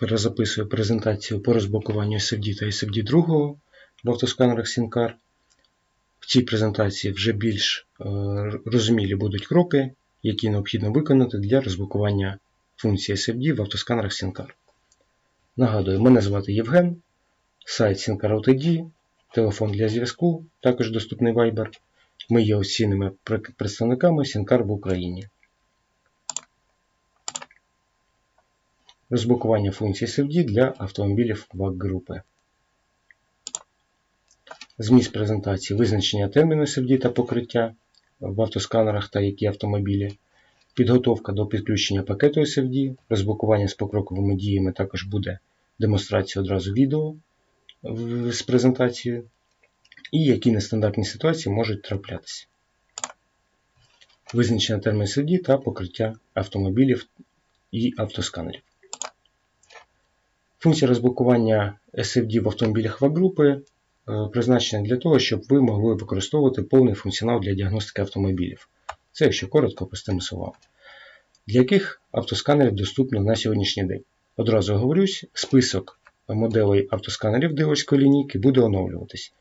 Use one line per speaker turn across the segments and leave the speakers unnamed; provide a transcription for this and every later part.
перезаписую презентацію по розблокуванню SFD та SFD 2 в автосканерах SINCAR. В цій презентації вже більш е, розумілі будуть кроки, які необхідно виконати для розблокування функції SFD в автосканерах SINCAR. Нагадую, мене звати Євген, сайт SINCAR OTD, телефон для зв'язку, також доступний Viber. Ми є офіційними представниками SINCAR в Україні. Розблокування функції SFD для автомобілів ВАК-групи. Зміст презентації визначення терміну SFD та покриття в автосканерах та які автомобілі. Підготовка до підключення пакету SFD, розблокування з покроковими діями також буде демонстрація одразу відео з презентацією. І які нестандартні ситуації можуть траплятися. Визначення терміну SFD та покриття автомобілів і автосканерів. Функція розблокування SFD в автомобілях ВА-групи призначена для того, щоб ви могли використовувати повний функціонал для діагностики автомобілів. Це, якщо коротко, простими словами. Для яких автосканерів доступно на сьогоднішній день. Одразу говорюсь, список моделей автосканерів дилерської лінійки буде оновлюватись.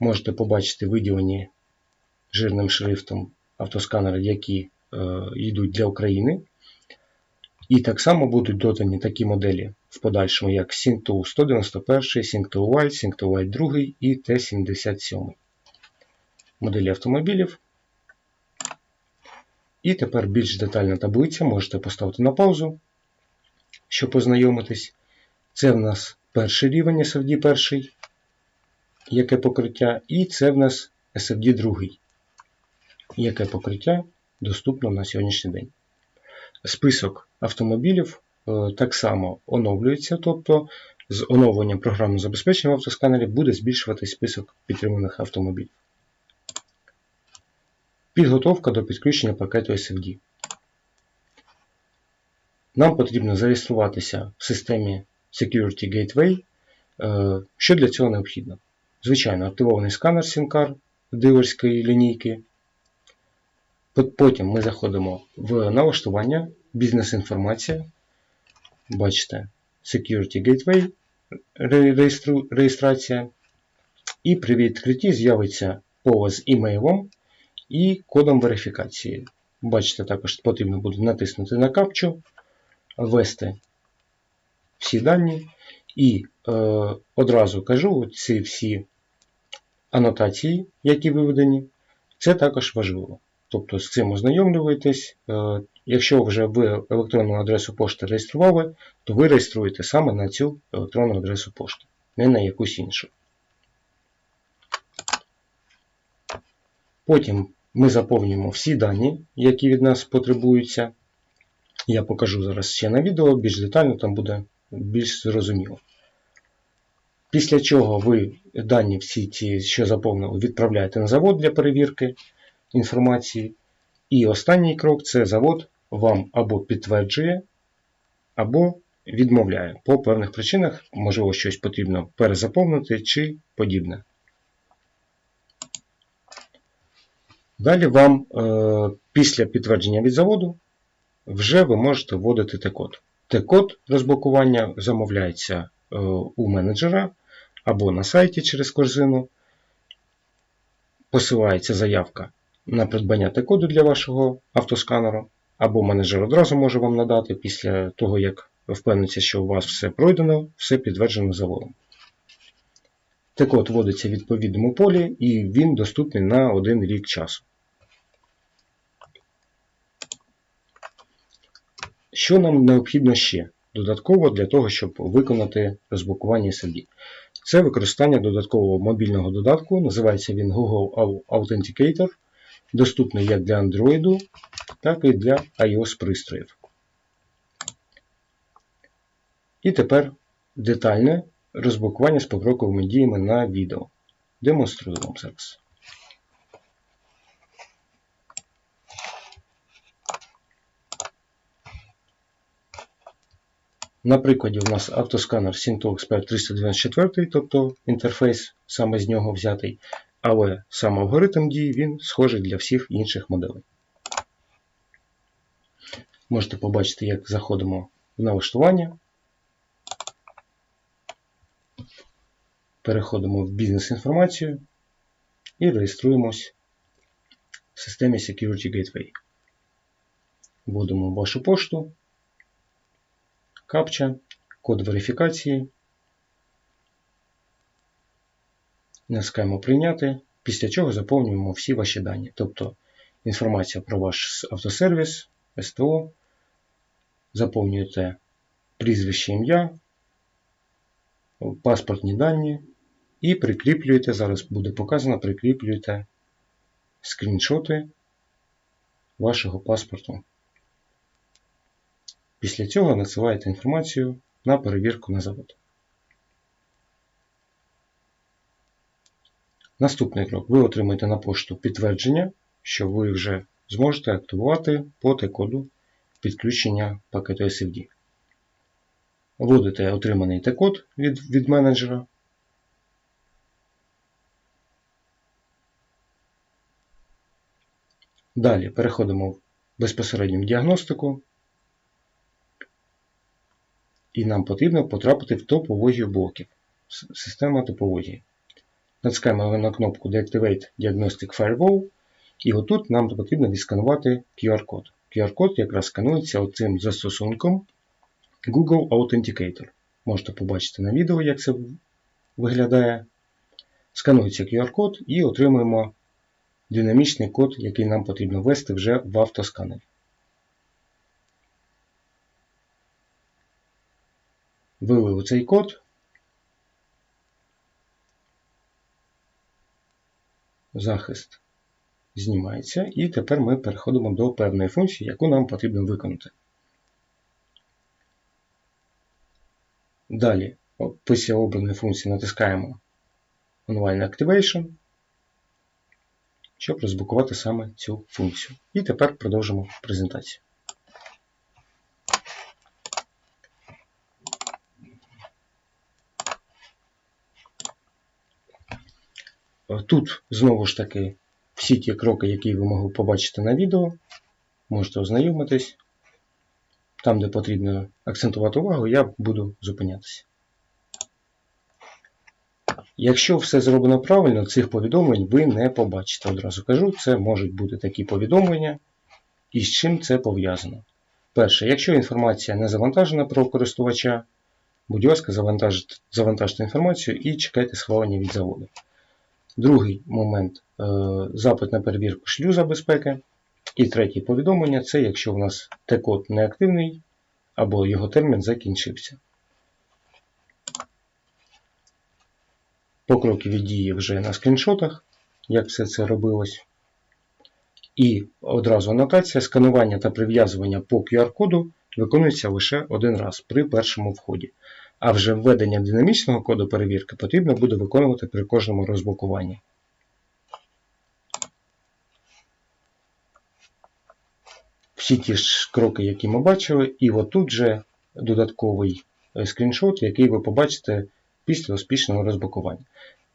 Можете побачити виділені жирним шрифтом автосканери, які е, йдуть для України. І так само будуть додані такі моделі в подальшому, як SyncTool 191, SyncTool White, SyncTool White 2 і T77. Моделі автомобілів. І тепер більш детальна таблиця. Можете поставити на паузу, щоб познайомитись. Це в нас перший рівень SFD перший, яке покриття, і це в нас SFD другий, яке покриття доступно на сьогоднішній день. Список автомобілів е, так само оновлюється, тобто з оновленням програмного забезпечення в автосканері буде збільшуватись список підтриманих автомобілів. Підготовка до підключення пакету SFD. Нам потрібно зареєструватися в системі Security Gateway. Е, що для цього необхідно? Звичайно, активований сканер SIM-Car дилерської лінійки. Потім ми заходимо в налаштування, бізнес-інформація. Бачите, Security Gateway реєстрація. І при відкритті з'явиться поле з імейлом і кодом верифікації. Бачите, також потрібно буде натиснути на капчу, ввести всі дані. І е, одразу кажу, ці всі анотації, які виведені, це також важливо. Тобто з цим ознайомлюєтесь. Е, якщо вже ви електронну адресу пошти реєстрували, то ви реєструєте саме на цю електронну адресу пошти, не на якусь іншу. Потім ми заповнюємо всі дані, які від нас потребуються. Я покажу зараз ще на відео, більш детально там буде більш зрозуміло. Після чого ви дані всі ті, що заповнили, відправляєте на завод для перевірки інформації. І останній крок це завод вам або підтверджує, або відмовляє. По певних причинах, можливо, щось потрібно перезаповнити чи подібне. Далі вам е, після підтвердження від заводу вже ви можете вводити Т-код. Т-код розблокування замовляється е, у менеджера або на сайті через корзину. Посилається заявка на придбання Т-коду для вашого автосканеру, або менеджер одразу може вам надати після того, як впевниться, що у вас все пройдено, все підтверджено заводом. Т-код вводиться в відповідному полі і він доступний на один рік часу. Що нам необхідно ще додатково для того, щоб виконати розблокування SSD? Це використання додаткового мобільного додатку, називається він Google Authenticator, доступний як для Android, так і для iOS пристроїв. І тепер детальне розблокування з покроковими діями на відео. Демонструю вам зараз. На прикладі у нас автосканер Synto Expert 394, тобто інтерфейс саме з нього взятий, але сам алгоритм дії він схожий для всіх інших моделей. Можете побачити, як заходимо в налаштування. Переходимо в бізнес-інформацію і реєструємось в системі Security Gateway. Вводимо вашу пошту, капча, код верифікації Натискаємо прийняти, після чого заповнюємо всі ваші дані, тобто інформація про ваш автосервіс, СТО, заповнюєте прізвище ім'я, паспортні дані і прикріплюєте, зараз буде показано, прикріплюєте скріншоти вашого паспорту. Після цього надсилаєте інформацію на перевірку на завод. Наступний крок. Ви отримаєте на пошту підтвердження, що ви вже зможете активувати по Т-коду підключення пакету SFD. Вводите отриманий Т-код від, від менеджера. Далі переходимо в діагностику. І нам потрібно потрапити в топологію блоків. Система топології. Натискаємо на кнопку Deactivate Diagnostic Firewall. І отут нам потрібно відсканувати QR-код. QR-код якраз сканується оцим застосунком Google Authenticator. Можете побачити на відео, як це виглядає. Сканується QR-код і отримуємо динамічний код, який нам потрібно ввести вже в автосканері. Ввели цей код. Захист знімається, і тепер ми переходимо до певної функції, яку нам потрібно виконати. Далі, після обраної функції натискаємо Online Activation, щоб розблокувати саме цю функцію. І тепер продовжимо презентацію. Тут знову ж таки всі ті кроки, які ви могли побачити на відео, можете ознайомитись. Там, де потрібно акцентувати увагу, я буду зупинятися. Якщо все зроблено правильно, цих повідомлень ви не побачите. Одразу кажу, це можуть бути такі повідомлення, і з чим це пов'язано. Перше, якщо інформація не завантажена про користувача, будь ласка, завантажте, завантажте інформацію і чекайте схвалення від заводу. Другий момент е, запит на перевірку шлюза безпеки. І третє повідомлення це якщо у нас Т-код неактивний або його термін закінчився. Покрокові дії вже на скріншотах, як все це робилось. І одразу анотація, сканування та прив'язування по QR-коду виконується лише один раз при першому вході. А вже введення динамічного коду перевірки потрібно буде виконувати при кожному розблокуванні. Всі ті ж кроки, які ми бачили, і отут же додатковий е, скріншот, який ви побачите після успішного розблокування.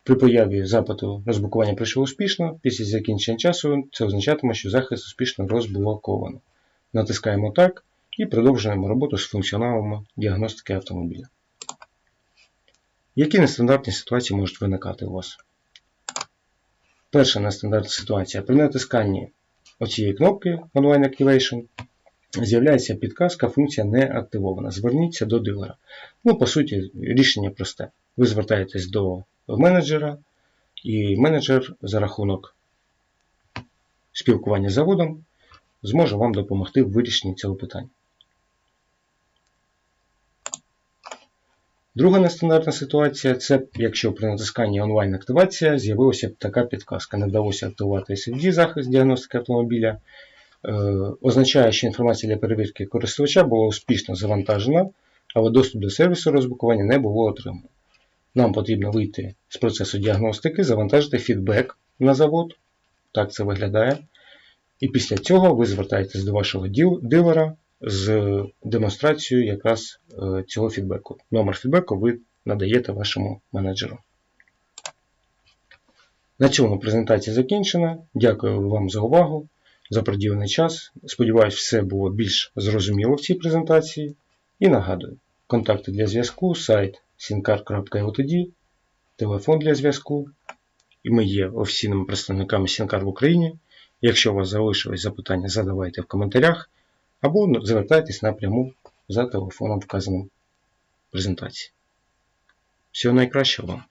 При появі запиту розблокування пройшло успішно, після закінчення часу це означатиме, що захист успішно розблоковано. Натискаємо так і продовжуємо роботу з функціоналами діагностики автомобіля. Які нестандартні ситуації можуть виникати у вас? Перша нестандартна ситуація. При натисканні оцієї кнопки Online Activation з'являється підказка, функція не активована. Зверніться до дилера. Ну, по суті, рішення просте. Ви звертаєтесь до менеджера, і менеджер за рахунок спілкування з заводом зможе вам допомогти в вирішенні цього питання. Друга нестандартна ситуація це якщо при натисканні онлайн-активація з'явилася така підказка. Не вдалося активувати SFD захист діагностики автомобіля. Е, означає, що інформація для перевірки користувача була успішно завантажена, але доступ до сервісу розблокування не було отримано. Нам потрібно вийти з процесу діагностики, завантажити фідбек на завод. Так це виглядає. І після цього ви звертаєтесь до вашого дилера з демонстрацією якраз цього фідбеку. Номер фідбеку ви надаєте вашому менеджеру. На цьому презентація закінчена. Дякую вам за увагу, за приділений час. Сподіваюсь, все було більш зрозуміло в цій презентації. І нагадую, контакти для зв'язку, сайт sincard.ltd телефон для зв'язку. І ми є офіційними представниками Сінкар в Україні. Якщо у вас залишились запитання, задавайте в коментарях або звертайтесь напряму за телефоном, вказаним в презентації. Всього найкращого вам!